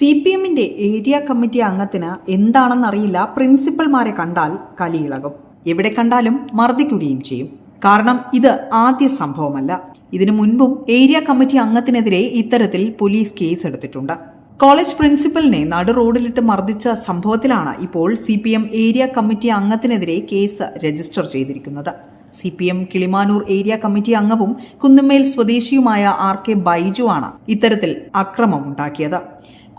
C P എമ്മിന്റെ area committee അംഗത്തിന് എന്താണെന്നറിയില്ല പ്രിൻസിപ്പൽമാരെ കണ്ടാൽ കലിയിളകും. എവിടെ കണ്ടാലും മർദ്ദിക്കുകയും ചെയ്യും. കാരണം ഇത് ആദ്യ സംഭവമല്ല. ഇതിനു മുൻപും ഏരിയ കമ്മിറ്റി അംഗത്തിനെതിരെ ഇത്തരത്തിൽ പോലീസ് കേസ് എടുത്തിട്ടുണ്ട് കോളേജ് പ്രിൻസിപ്പലിനെ നടു റോഡിലിട്ട് മർദ്ദിച്ച സംഭവത്തിലാണ് ഇപ്പോൾ C P M area committee അംഗത്തിനെതിരെ case register ചെയ്തിരിക്കുന്നത്. C P M Kilimanoor area committee അംഗവും കുന്നുമേൽ സ്വദേശിയുമായ ആർ കെ ബൈജുവാണ് ഇത്തരത്തിൽ അക്രമമുണ്ടാക്കിയത്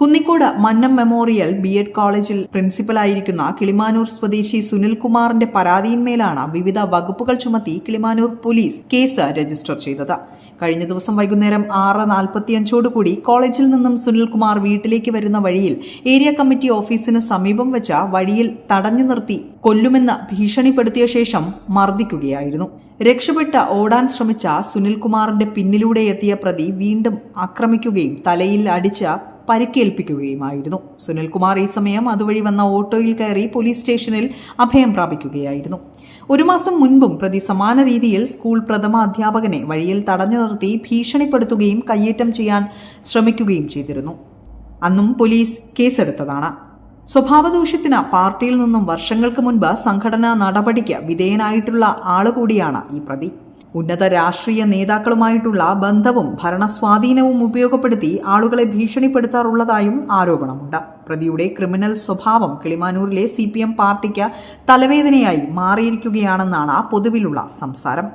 Kunnicode Mannam memorial B Ed കോളേജിൽ പ്രിൻസിപ്പലായിരിക്കുന്ന കിളിമാനൂർ സ്വദേശി സുനിൽകുമാറിന്റെ പരാതിയിന്മേലാണ് വിവിധ വകുപ്പുകൾ ചുമത്തി കിളിമാനൂർ പോലീസ് കേസ് രജിസ്റ്റർ ചെയ്തത്. കഴിഞ്ഞ ദിവസം വൈകുന്നേരം ആറ് നാൽപ്പത്തിയഞ്ചോടുകൂടി കോളേജിൽ നിന്നും സുനിൽകുമാർ വീട്ടിലേക്ക് വരുന്ന വഴിയിൽ ഏരിയ കമ്മിറ്റി ഓഫീസിന് സമീപം വെച്ച വഴിയിൽ തടഞ്ഞു നിർത്തി കൊല്ലുമെന്ന് ഭീഷണിപ്പെടുത്തിയ ശേഷം മർദ്ദിക്കുകയായിരുന്നു. രക്ഷപ്പെട്ട് ഓടാൻ ശ്രമിച്ച സുനിൽകുമാറിന്റെ പിന്നിലൂടെ എത്തിയ പ്രതി വീണ്ടും ആക്രമിക്കുകയും തലയിൽ അടിച്ച പരിക്കേൽപ്പിക്കുകയുമായിരുന്നു. സുനിൽകുമാർ ഈ സമയം അതുവഴി വന്ന ഓട്ടോയിൽ കയറി പോലീസ് സ്റ്റേഷനിൽ അഭയം പ്രാപിക്കുകയായിരുന്നു. ഒരു മാസം മുൻപും പ്രതി സമാന രീതിയിൽ സ്കൂൾ പ്രഥമ അധ്യാപകനെ വഴിയിൽ തടഞ്ഞു നിർത്തി ഭീഷണിപ്പെടുത്തുകയും കയ്യേറ്റം ചെയ്യാൻ ശ്രമിക്കുകയും ചെയ്തിരുന്നു. അന്നും പോലീസ് കേസെടുത്തതാണ്. സ്വഭാവദൂഷ്യത്തിന് പാർട്ടിയിൽ നിന്നും വർഷങ്ങൾക്ക് മുൻപ് സംഘടനാ നടപടിക്ക് വിധേയനായിട്ടുള്ള ആളുകൂടിയാണ് ഈ പ്രതി. ഉന്നത രാഷ്ട്രീയ നേതാക്കളുമായിട്ടുള്ള ബന്ധവും ഭരണസ്വാധീനവും ഉപയോഗപ്പെടുത്തി ആളുകളെ ഭീഷണിപ്പെടുത്താറുള്ളതായും ആരോപണമുണ്ട്. പ്രതിയുടെ ക്രിമിനൽ സ്വഭാവം കിളിമാനൂരിലെ സി പി എം പാർട്ടിക്ക് തലവേദനയായി മാറിയിരിക്കുകയാണെന്നാണ് പൊതുവിലുള്ള സംസാരം.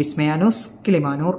വിസ്മയാനൂസ് കിളിമാനൂർ.